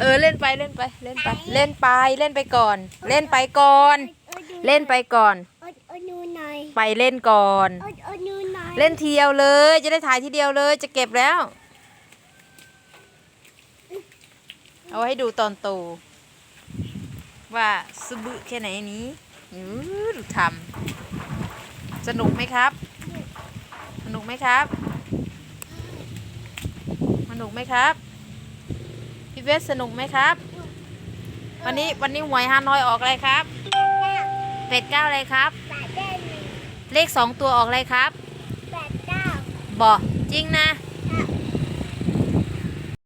เออเล่นไปเล่นไปเล่นไปเล่นไปเล่นไปก่อน เล่นไปก่อน เล่นไปก่อนไปเล่นก่อน เออนเล่นทีเดียวเลย จะได้ถ่ายทีเดียวเลยจะเก็บแล้ว เอาไว้ให้ดูตอนโต ว่าสบึแค่ไหนนี้อื้อดูทำสนุกไหมครับ สนุกไหมครับ สนุกไหมครับ พี่เวสสนุกไหมครับ วันนี้วันนี้หวยฮานอยออกอะไรครับเป็ดเก้าอะไรครับแปดเด้งหนึ่งเลขสองตัวออกอะไรครับแปดเก้าบอกจริงนะอะ